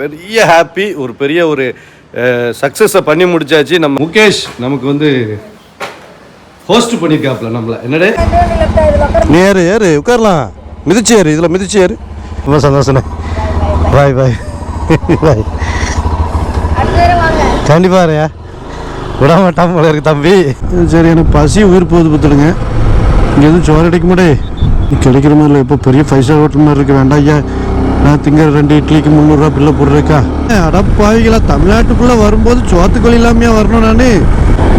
பெரிய ஹாப்பி ஒரு பெரிய ஒரு சக்ஸஸை பண்ணி முடிச்சாச்சு. நம்ம முகேஷ் நமக்கு வந்து ஹோஸ்ட் பண்ணியிருக்காப்ல நம்மள. என்னடே? நீ ஏறு ஏறு உட்காரலாம். மிதிச்சு ஏறு இதில் மிதிச்சு ஏறு. ரொம்ப சந்தோஷண்ணே பாய் பாய். பாய். கண்டிப்பாக இருயா விட மாட்டான் போல இருக்கு தம்பி. சரி எனக்கு பசி உயிர் போகுது பார்த்துடுங்க. இங்கே எதுவும் சோறு கிடைக்க மாட்டே கிடைக்கிற மாதிரி இல்லை இப்போ பெரிய ஃபைவ் ஸ்டார் ஹோட்டல் மாதிரி இருக்கு வேண்டாம் ஐயா. நான் திங்கிற ரெண்டு இட்லிக்கு முந்நூறுரூவா பில்லை போடுறேக்கா. அடப்பாவிகளா தமிழ்நாட்டுக்குள்ளே வரும்போது சோத்துக்கொழி இல்லாமையா வரணும் நான்?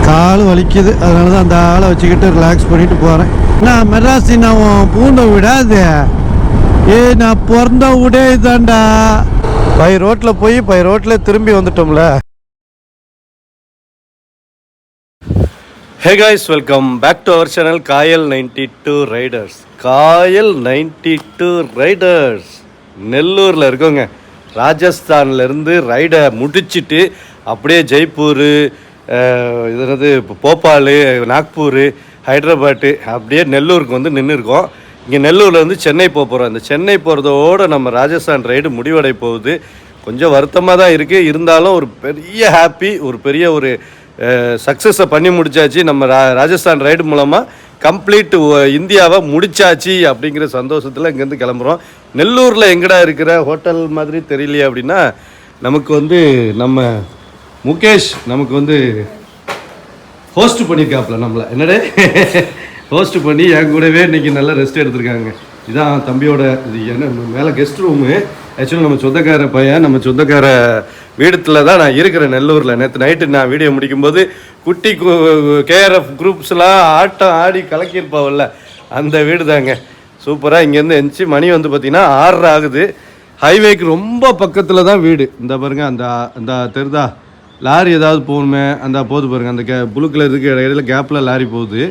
கால் வலிக்குது. அதனால தான் அந்த ஆளை வச்சுக்கிட்டு ரிலாக்ஸ் பண்ணிட்டு போகிறேன் நான் மெட்ராசி நான் பூண்டை விடாதே? ஏய் நான் பிறந்த விடே தான்டா பை ரோட்டில் போய் பை ரோட்டில் திரும்பி வந்துட்டோம்ல. Hey guys welcome back to our channel Kayal ninety two riders Kayal ninety two riders நெல்லூரில் இருக்கோங்க ராஜஸ்தான்லேருந்து ரைடை முடிச்சிட்டு அப்படியே ஜெய்ப்பூர் இது என்னது இப்போ போபால் நாக்பூர் ஹைதராபாத்து அப்படியே நெல்லூருக்கு வந்து நின்று இருக்கோம் இங்கே நெல்லூர்லேருந்து சென்னை போக போகிறோம் இந்த சென்னை போகிறதோட நம்ம ராஜஸ்தான் ரைடு முடிவடை போகுது. கொஞ்சம் வருத்தமாக தான் இருக்குது இருந்தாலும் ஒரு பெரிய ஹாப்பி ஒரு பெரிய ஒரு சக்ஸஸை பண்ணி முடிச்சாச்சு. நம்ம ரா ராஜஸ்தான் ரைடு மூலமாக கம்ப்ளீட் இந்தியாவை முடிச்சாச்சு அப்படிங்கிற சந்தோஷத்தில் இங்கேருந்து கிளம்புறோம். நெல்லூரில் எங்கடா இருக்கிற ஹோட்டல் மாதிரி தெரியலையே அப்படின்னா நமக்கு வந்து நம்ம முகேஷ் நமக்கு வந்து ஹோஸ்ட் பண்ணியிருக்காப்புல நம்மள. என்னடே? ஹோஸ்ட் பண்ணி என் கூடவே இன்றைக்கி நல்லா ரெஸ்ட் எடுத்திருக்காங்க. இதான் தம்பியோட இது என்ன மேலே கெஸ்ட் ரூமு ஆக்சுவலாக நம்ம சொந்தக்கார பையன் நம்ம சொந்தக்கார வீடத்தில் தான் நான் இருக்கிறேன் நெல்லூரில். நேற்று நைட்டு நான் வீடியோ முடிக்கும்போது குட்டி கேஆர்எஃப் குரூப்ஸ்லாம் ஆட்டம் ஆடி கலக்கியிருப்பாவில்ல. அந்த வீடு தாங்க சூப்பராக இங்கேருந்து எந்திச்சு மணி வந்து பார்த்திங்கன்னா ஆறு ஆகுது. ஹைவேக்கு ரொம்ப பக்கத்தில் தான் வீடு. இந்த பாருங்க அந்த அந்த தெருதா. லாரி ஏதாவது போகணுமே அந்த போகுது பாருங்கள் அந்த கே ப்ளூ கலர் இருக்கு இடையில கேப்பில் லாரி போகுது.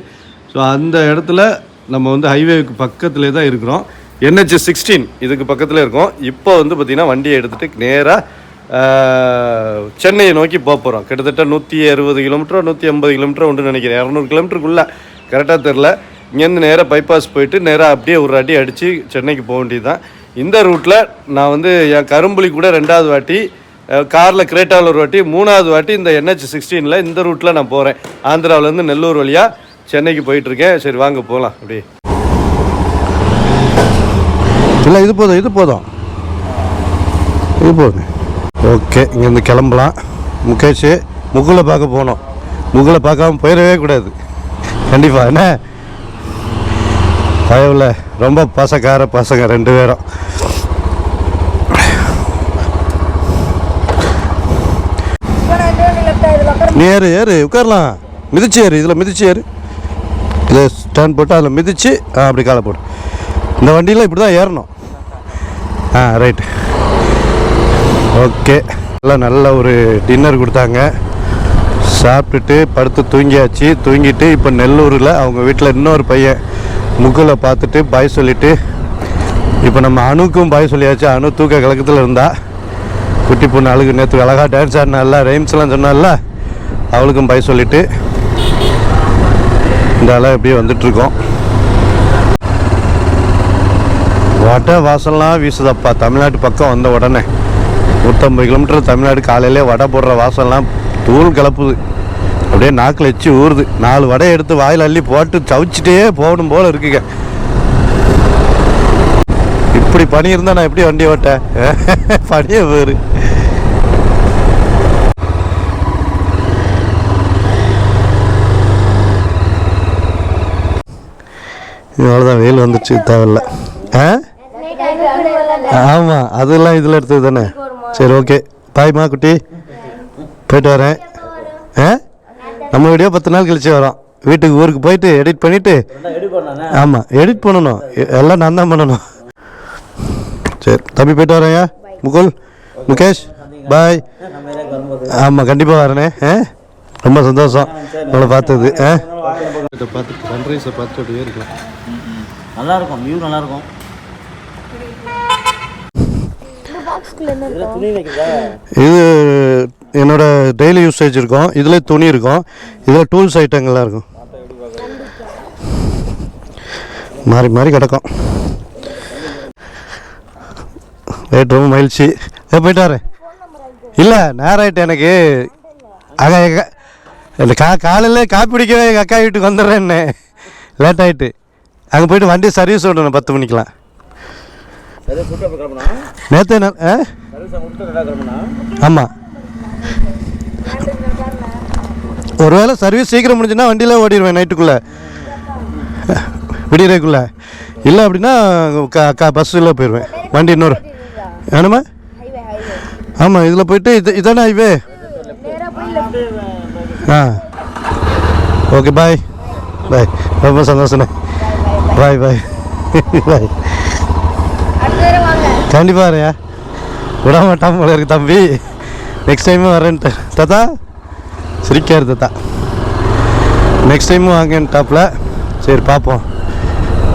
ஸோ அந்த இடத்துல நம்ம வந்து ஹைவேக்கு பக்கத்துலேயே தான் இருக்கிறோம். என்ஹெச் சிக்ஸ்டீன் இதுக்கு பக்கத்தில் இருக்கோம். இப்போ வந்து பார்த்திங்கன்னா வண்டியை எடுத்துகிட்டு நேராக சென்னையை நோக்கி போகிறோம் கிட்டத்தட்ட நூற்றி அறுபது கிலோமீட்டரோ நூற்றி ஐம்பது கிலோமீட்டர் ஒன்று நினைக்கிறேன். இரநூறு கிலோமீட்டருக்குள்ளே கரெக்டாக தெரில இங்கேருந்து நேராக பைபாஸ் போயிட்டு நேராக அப்படியே ஒரு அடி அடித்து சென்னைக்கு போக வேண்டியது தான் இந்த ரூட்டில் நான் வந்து என் கரும்புலி கூட ரெண்டாவது வாட்டி காரில் கிரேட்டாவில் ஒரு வாட்டி மூணாவது வாட்டி இந்த என்ஹெச் சிக்ஸ்டீனில் இந்த ரூட்டில் நான் போகிறேன் ஆந்திராவிலேருந்து நெல்லூர் வழியாக சென்னைக்கு போயிட்டுருக்கேன் சரி வாங்க போகலாம் அப்படியே. இல்லை இது போதும் இது போதும். இது போதும். ஓகே இங்கேருந்து கிளம்பலாம். முகேஷ் முகுலை பார்க்க போனோம் முகுலை பார்க்காம போயிடவே கூடாது. கண்டிப்பாக என்ன? பயவில் ரொம்ப பசக்கார பசங்க ரெண்டு பேரும். நீ ஏறு ஏறு உட்காரலாம். மிதிச்சு ஏறு இதில் மிதிச்சு ஏறு. இதை ஸ்டாண்ட் போட்டு அதில் மிதிச்சு ஆ, அப்படி காலை போடு. இந்த வண்டியில் இப்படி தான் ஏறணும். ஆ ரைட் ஓகே. எல்லாம் நல்ல ஒரு டின்னர் கொடுத்தாங்க. சாப்பிட்டுட்டு படுத்து தூங்கியாச்சு. தூங்கிட்டு இப்போ நெல்லூரில் அவங்க வீட்டில் இன்னொரு பையன். முகில் பார்த்துட்டு பாய் சொல்லிட்டு இப்போ நம்ம அணுக்கும் பாய் சொல்லியாச்சு. அணு தூக்க கலக்கத்தில் இருந்தா. குட்டி பொண்ணு அழுகு நேற்று அழகாக டான்ஸ் ஆடினால ரைம்ஸ்லாம் சொன்னால அவளுக்கும் பாய் சொல்லிவிட்டு இந்த அளவு எப்படியே வந்துட்டுருக்கோம். வட வாசம்லாம் வீசுதப்பா. தமிழ்நாட்டு பக்கம் வந்த உடனே. நூற்றம்பது கிலோமீட்டர் தமிழ்நாடு காலையிலே வடை போடுற வாசம்லாம் தூள் கிளப்புது அப்படியே நாக்கில் வச்சு ஊறுது. நாலு வடையை எடுத்து வாயில் அள்ளி போட்டு சவிச்சிட்டே போகணும் போல இருக்குங்க. இப்படி பனி இருந்தால் நான் எப்படி வண்டி ஓட்டேன் பனியே வேறு. இவ்வளோதான் வெயில் வந்துச்சு தேவையில்ல. ஆ? ஆமாம் அதெல்லாம் இதில் எடுத்தது தானே? சரி ஓகே பாய்மா குட்டி. போயிட்டு வரேன். ஆ? நம்ம வீடியோ பத்து நாள் கழிச்சு வரோம். வீட்டுக்கு ஊருக்கு போயிட்டு எடிட் பண்ணிவிட்டு ஆமாம் எடிட் பண்ணணும். எ- எல்லாம் நான் தான் பண்ணணும். சரி தம்பி போயிட்டு வரேன்யா முகுல் முகேஷ் பாய் ஆமாம் கண்டிப்பாக வரேனே ஆ? ரொம்ப சந்தோஷம் உங்களை பார்த்தது ஆ? பார்த்து சன்ரைஸை பார்த்து அப்படியே இருக்கலாம். நல்லா இருக்கும் வியூ நல்லா இருக்கும் துணி வைக்கிறதா இது என்னோட டெய்லி யூசேஜ் இருக்கும். இதில் துணி இருக்கும். இதில் டூல்ஸ் ஐட்டங்கள்லாம் இருக்கும். மாறி மாறி கிடக்கும். ரைட் ரொம்ப மகிழ்ச்சி. ஏ போயிட்டு வரேன் இல்லை நேரம் ஆயிட்டு எனக்கு. அக்கா எங்க இல்லை கா காலையில் காப்பி பிடிக்கவே எங்கள் அக்கா வீட்டுக்கு வந்துடுறேன்னு. லேட் ஆகிட்டு அங்கே போயிட்டு வண்டி சர்வீஸ் விடணும் பத்து மணிக்கெலாம் சரி கூட்டு அப்போ கிளம்புனா நேற்று ஆமாம் ஒருவேளை சர்வீஸ் சீக்கிரம் முடிஞ்சுன்னா வண்டியில் ஓடிடுவேன் நைட்டுக்குள்ளே விடியறதுக்குள்ளே. இல்லை அப்படின்னா கா கா பஸ்ஸில் போயிடுவேன் வண்டி இன்னொரு. வேணுமா ஆமாம் இதில் போயிட்டு இது இதானே ஹைவே ஆ. ஓகே பாய் பாய் ரொம்ப சந்தோஷண்ணே பாய் பாய் பாய் கண்டிப்பாக வரையா விட மாட்டான் போல இருக்கு தம்பி. நெக்ஸ்ட் டைமும் வரேன்ட்டு. தாத்தா சிரிக்காரு தாத்தா. நெக்ஸ்ட் டைமும் வாங்கன்ட்டாப்பில் சரி பார்ப்போம்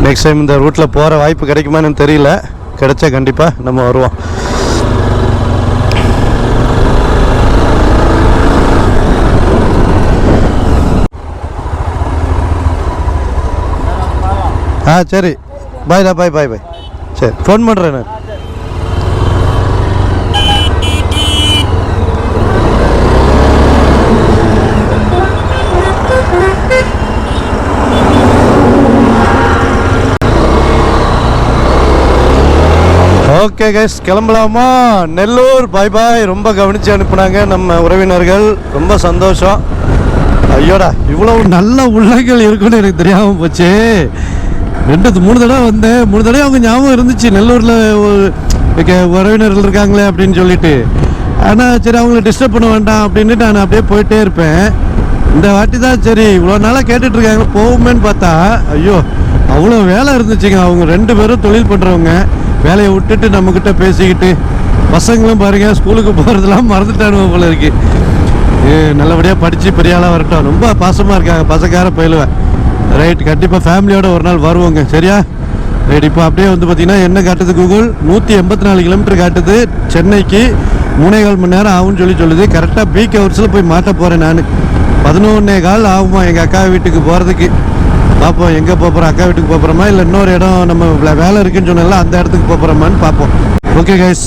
நெக்ஸ்ட் டைம் இந்த ரூட்டில் போகிற வாய்ப்பு கிடைக்குமான்னு தெரியல. கிடைச்சா கண்டிப்பாக நம்ம வருவோம். ஆ சரி. பாய்டா பாய் பாய் பாய் சரி ஃபோன் பண்ணுறேன் நான். ஓகே கைஸ் கிளம்பலாமா? நெல்லூர் பாய் பாய் ரொம்ப கவனித்து அனுப்புனாங்க நம்ம உறவினர்கள். ரொம்ப சந்தோஷம். ஐயோடா இவ்வளவு நல்ல உள்ளங்கள் இருக்குன்னு எனக்கு தெரியாமல் போச்சு. ரெண்டு மூணு தடவை வந்தேன். மூணு தடவை அவங்க ஞாபகம் இருந்துச்சு. நெல்லூரில் உறவினர்கள் இருக்காங்களே அப்படின்னு சொல்லிட்டு. ஆனால் சரி அவங்கள டிஸ்டர்ப் பண்ண வேண்டாம் அப்படின்ட்டு நான் அப்படியே போயிட்டே இருப்பேன். இந்த வாட்டி தான் சரி. இவ்வளோ நாளாக கேட்டுட்ருக்காங்க போகுமேன்னு பார்த்தா ஐயோ அவ்வளோ வேலை இருந்துச்சுங்க. அவங்க ரெண்டு பேரும் தொழில் பண்ணுறவங்க வேலையை விட்டுட்டு நம்மக்கிட்ட பேசிக்கிட்டு பசங்களும் பாருங்க ஸ்கூலுக்கு போகிறதெல்லாம் மறந்துட்டானுவ போல இருக்கு. ஏ, நல்லபடியாக படித்து பெரிய ஆளாக வரட்டும். ரொம்ப பாசமாக இருக்காங்க பசங்கார பயிலுவேன் ரைட் கண்டிப்பாக ஃபேமிலியோட ஒரு நாள் வருவோங்க. சரியா? ரைட் இப்போ அப்படியே வந்து பார்த்தீங்கன்னா என்ன காட்டுது கூகுள்? நூற்றி எண்பத்தி நாலு கிலோமீட்டர் காட்டுது சென்னைக்கு. மூணே கால் மணி நேரம் ஆகும்னு சொல்லி சொல்லுது. கரெக்டாக பீக் ஹவர்ஸில் போய் மாட்ட போகிறேன் நான். பதினொன்னே கால் ஆகுமா எங்கள் அக்கா வீட்டுக்கு போகிறதுக்கு பார்ப்போம் எங்கே போகிறோம் அக்கா வீட்டுக்கு போகிறோமா இல்லை இன்னொரு இடம் நம்ம வேலை இருக்குன்னு சொன்னால அந்த இடத்துக்கு போகிறோமான்னு பார்ப்போம் ஓகே கைஸ்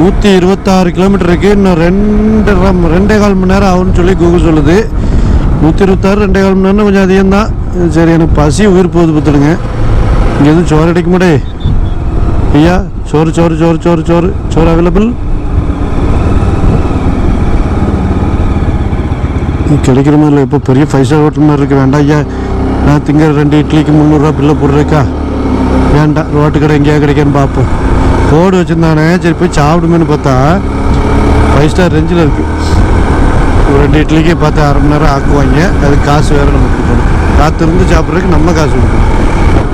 நூற்றி இருபத்தாறு கிலோமீட்டருக்கு இன்னும் ரெண்டு ரம்- ரெண்டே கால் மணி நேரம் ஆகும்னு சொல்லி கூகுள் சொல்லுது. நூற்றி இருபத்தாறு ரெண்டே கால் மணி நேரம் கொஞ்சம் அதிகம் தான் சரி எனக்கு பசி உயிர் போகுது பார்த்துடுங்க. இங்கே எதுவும் சோறு அடிக்க முடியே ஐயா சோறு சோறு சோறு சோறு சோறு. சோறு அவைலபிள் கிடைக்கிற மாதிரி இல்லை. இப்போ பெரிய ஃபைவ் ஸ்டார் ஹோட்டல் மாதிரி இருக்குது வேண்டாம் ஐயா. நான் திங்கிற ரெண்டு இட்லிக்கு முந்நூறுரூவா பில்லு போடுறேக்கா. வேண்டாம் ரோட்டு கடை எங்கேயா கிடைக்கான்னு பார்ப்போம். போர்டு வச்சுருந்தானே சரி போய் சாப்பிடுமேன்னு பார்த்தா ஃபைவ் ஸ்டார் ரேஞ்சில் இருக்குது ரெண்டு இட்லிக்கு பார்த்து அரை மணி நேரம் ஆக்குவாங்க. அதுக்கு காசு வேறு நம்ம கொடுக்கணும். காத்திருந்து சாப்பிட்றதுக்கு நம்ம காசு கொடுக்கணும்.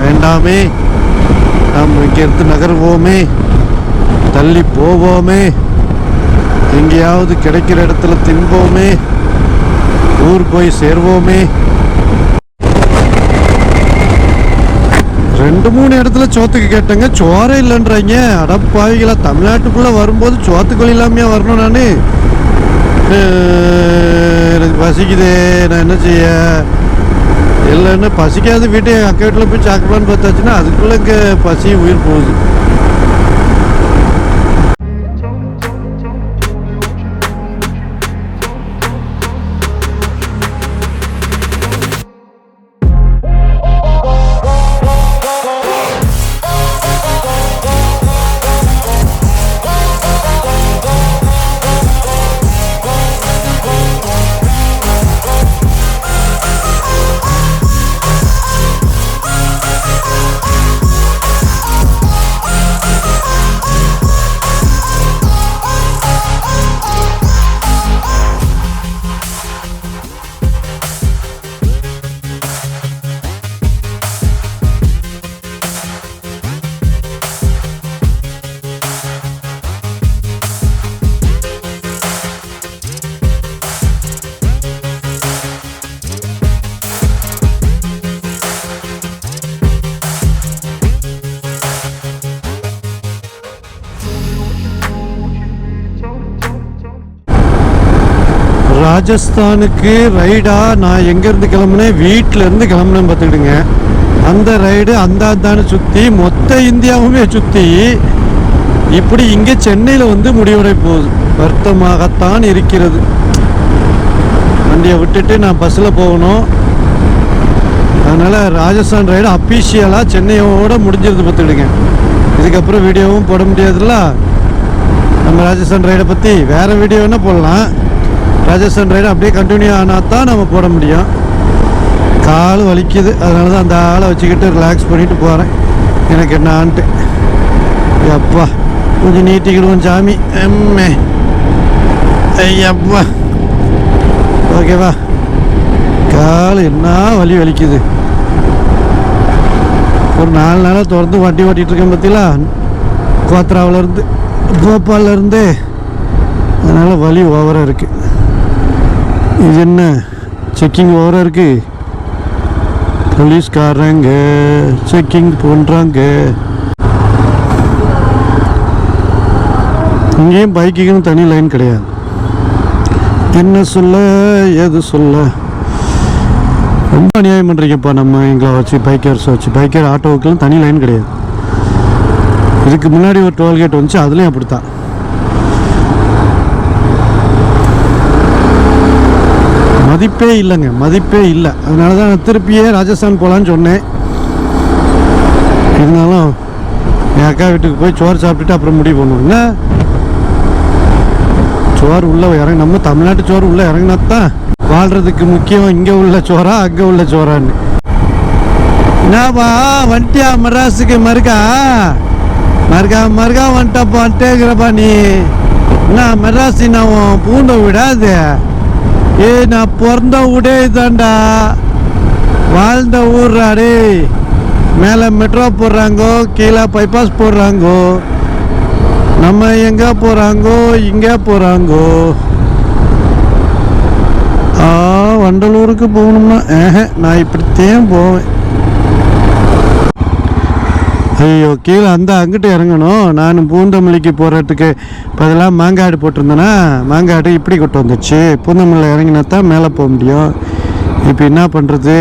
வேண்டாமே. நாம் எடுத்து நகர்வோமே. தள்ளி போவோமே. எங்கேயாவது கிடைக்கிற இடத்துல தின்போமே. ஊர் போய் சேர்வோமே. ரெண்டு மூணு இடத்துல சோத்துக்கு கேட்டேங்க. சோறே இல்லைன்றாங்க. அடப்பாவிகளா தமிழ்நாட்டுக்குள்ளே வரும்போது சோத்துக்குள் இல்லாமையா வரணும் நான். எனக்கு பசிக்குதே நான் என்ன செய்ய? இல்லைன்னு பசிக்காத வீட்டை அக்கா வீட்டில் போய் சாக்கலான்னு பார்த்தாச்சுன்னா அதுக்குள்ளே இங்கே பசி உயிர் போகுது. ராஜஸ்தானுக்கு ரைடாக நான் எங்கேருந்து கிளம்புனேன்? வீட்டிலேருந்து கிளம்புனேன் பார்த்துக்கிடுங்க. அந்த ரைடு அந்த அந்தான்னு சுற்றி மொத்த இந்தியாவுமே சுற்றி இப்படி இங்கே சென்னையில் வந்து முடிவடை போகுது வருத்தமாகத்தான் இருக்கிறது. வண்டியை விட்டுட்டு நான் பஸ்ஸில் போகணும். அதனால் ராஜஸ்தான் ரைடு அஃபீஷியலாக சென்னையோடு முடிஞ்சிருது பார்த்துக்கிடுங்க. இதுக்கப்புறம் வீடியோவும் போட முடியாதுல்ல? நம்ம ராஜஸ்தான் ரைடை பற்றி வேறு வீடியோ வேணால் போடலாம்? ராஜஸ்தான் ரைடு அப்படியே கண்டினியூ ஆனால் தான் நம்ம போட முடியும். கால் வலிக்குது. அதனால தான் அந்த ஆளை வச்சுக்கிட்டு ரிலாக்ஸ் பண்ணிட்டு போகிறேன் எனக்கு என்னான்ட்டு. எப்பா அப்பா கொஞ்சம் நீட்டிக்கிடுவோம் சாமி. எம்மே ஐயப்பா. ஓகேவா கால் என்ன வலி வலிக்குது. ஒரு நாலு நாளாக தொடர்ந்து வண்டி ஓட்டிகிட்டு இருக்கேன் பார்த்தீங்களா கோத்ராவிலேருந்து போபால்லேருந்து அதனால் வலி ஓவராக இருக்குது இது என்ன? செக்கிங் ஓவராக இருக்குது போலீஸ்காரங்க செக்கிங் பண்ணுறாங்க இங்கேயும் பைக்குக்குன்னு தனி லைன் கிடையாது. என்ன சொல்ல ஏது சொல்ல? ரொம்ப அநியாயம் பண்ணுறீங்கப்பா நம்ம எங்களை வச்சு பைக்கர்ஸை வச்சு. பைக்கர் ஆட்டோவுக்கெல்லாம் தனி லைன் கிடையாது. இதுக்கு முன்னாடி ஒரு டோல்கேட் வந்துச்சு அதுலேயும் அப்படித்தான். மதிப்பே இல்லைங்க மதிப்பே இல்லை. அதனால தான் நான் திருப்பியே ராஜஸ்தான் போகலான்னு சொன்னேன். இருந்தாலும் என் அக்கா வீட்டுக்கு போய் சோறு சாப்பிட்டுட்டு அப்புறம் முடிவு பண்ணுவோம்ல சோறு உள்ளே இறங்க நம்ம தமிழ்நாட்டு சோறு உள்ளே இறங்கினா தான் வாழ்கிறதுக்கு முக்கியம். இங்கே உள்ள சோறா அங்கே உள்ள சோறான்னு. என்னப்பா வந்துட்டியா? மராசுக்கு மறுக்கா? மறுக்கா மறுக்கா வந்துட்டப்பா வந்துட்டேங்கிறப்பா நீ. என்ன மெட்ராசி நான் பூண்டை விடாது. ஏ நான் பிறந்த ஊடே இதாண்டா. வாழ்ந்த ஊர் டேய். மேலே மெட்ரோ போடுறாங்கோ கீழே பைபாஸ் போடுறாங்கோ. நம்ம எங்கே போகிறாங்கோ இங்கே போகிறாங்கோ ஆ வண்டலூருக்கு போகணுமா ஏஹ நான் இப்படித்தான் போவேன். ஐயோ கீழே அந்த அங்கிட்டு இறங்கணும். நான் பூந்தமல்லிக்கு போகிறதுக்கு பதிலாக மாங்காடு போட்டிருந்தேன்னா மாங்காடு இப்படி கொண்டு வந்துச்சு. பூந்தமல்லியில் இறங்கினா தான் மேலே போக முடியும். இப்போ என்ன பண்ணுறது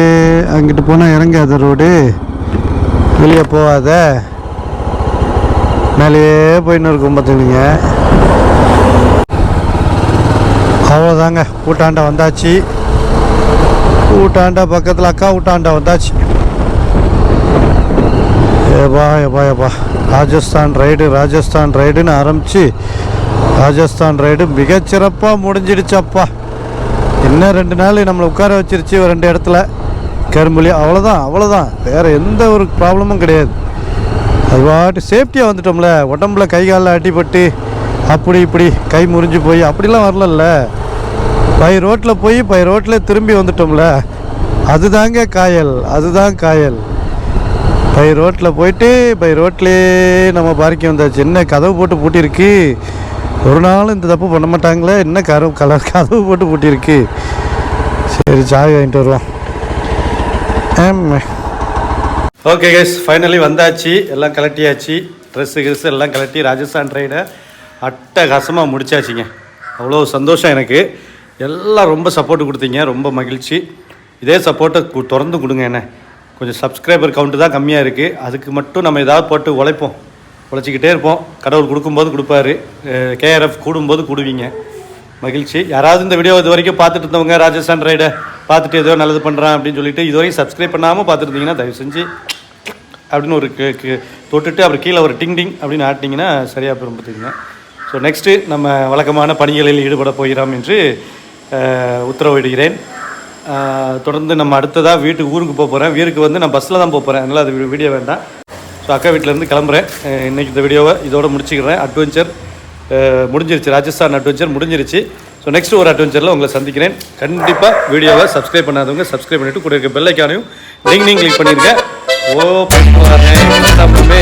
அங்கிட்டு போனால் இறங்காத ரோடு. வெளியே போகாத. மேலேயே போயின்னு இருக்கும் பார்த்துக்கிங்க. அவ்வளோதாங்க கூட்டாண்டா வந்தாச்சு. ஊட்டாண்ட பக்கத்தில் அக்கா ஊட்டாண்ட வந்தாச்சு. ஏபா ஏபா ஏபா ராஜஸ்தான் ரைடு ராஜஸ்தான் ரைடுன்னு ஆரம்பித்து ராஜஸ்தான் ரைடு மிகச்சிறப்பாக முடிஞ்சிடுச்சப்பா. இன்னும் ரெண்டு நாள் நம்மளை உட்கார வச்சிருச்சு ரெண்டு இடத்துல. கரும்புலி அவ்வளோதான் அவ்வளோதான் வேறு எந்த ஒரு ப்ராப்ளமும் கிடையாது. அது பாட்டு சேஃப்டியாக வந்துட்டோம்ல. உடம்புல கை காலில் அடிபட்டு அப்படி இப்படி கை முறிஞ்சு போய் அப்படிலாம் வரலல்ல. பை ரோட்டில் போய் பை ரோட்டில் திரும்பி வந்துட்டோம்ல. அதுதாங்க காயல் அதுதான் காயல். பை ரோட்டில் போயிட்டு பை ரோட்லேயே நம்ம பார்க்க வந்தாச்சு. என்ன கதவு போட்டு பூட்டியிருக்கு? ஒரு நாளும் இந்த தப்பு பண்ண மாட்டாங்களே? என்ன கரு கலர் கதவு போட்டு பூட்டியிருக்கு? சரி சாய் வாங்கிட்டு வருவோம். ஆமாம் ஓகே கேஸ் ஃபைனலி வந்தாச்சு. எல்லாம் கலட்டியாச்சு ட்ரெஸ்ஸு கிரெஸ் எல்லாம் கலட்டி ராஜஸ்தான் ட்ரெயினை அட்டகாசமாக முடிச்சாச்சுங்க. அவ்வளோ சந்தோஷம் எனக்கு. எல்லாம் ரொம்ப சப்போர்ட் கொடுத்தீங்க. ரொம்ப மகிழ்ச்சி. இதே சப்போர்ட்டை கு திறந்து கொடுங்க என்ன. கொஞ்சம் சப்ஸ்கிரைபர் கவுண்ட்டு தான் கம்மியாக இருக்குது அதுக்கு மட்டும் நம்ம ஏதாவது போட்டு உழைப்போம். உழைச்சிக்கிட்டே இருப்போம். கடவுள் கொடுக்கும்போது கொடுப்பாரு. கேஆர்எஃப் கூடும்போது கூடுவீங்க. மகிழ்ச்சி. யாராவது இந்த வீடியோ இது வரைக்கும் பார்த்துட்டு இருந்தவங்க ராஜஸ்தான் ரைடை பார்த்துட்டு ஏதோ நல்லது பண்ணுறான் அப்படின்னு சொல்லிட்டு இது வரைக்கும் சப்ஸ்கிரைப் பண்ணாமல் பார்த்துருந்தீங்கன்னா தயவு செஞ்சு அப்படின்னு ஒரு கு- தொட்டுட்டு அப்புறம் கீழே ஒரு டிங் டிங் அப்படின்னு ஆட்டிங்கன்னா சரியாக போயிடும் பார்த்துக்குங்க. ஸோ நெக்ஸ்ட்டு நம்ம வழக்கமான பணிகளில் ஈடுபட போகிறோம் என்று உத்தரவிடுகிறேன். தொடர்ந்து நம்ம அடுத்ததாக வீட்டுக்கு ஊருக்கு போக போகிறேன் வீருக்கு வந்து நான் பஸ்ஸில் தான் போக போகிறேன் அதனால் அது வீடியோ வேண்டாம். ஸோ அக்கா வீட்டிலேருந்து கிளம்புறேன். இன்றைக்கி இந்த வீடியோவை இதோட முடிச்சுக்கிறேன். அட்வென்ச்சர் முடிஞ்சிருச்சு. ராஜஸ்தான் அட்வென்ச்சர் முடிஞ்சிருச்சு. ஸோ நெக்ஸ்ட் ஒரு அட்வென்ச்சரில் உங்களை சந்திக்கிறேன். கண்டிப்பாக வீடியோவை சப்ஸ்கிரைப் பண்ணாதவங்க சப்ஸ்கிரைப் பண்ணிவிட்டு கூட இருக்க பெல்லைக்கானையும் லிங்க் கிளிக் பண்ணியிருக்கேன் ஓ பண்ணுவாங்க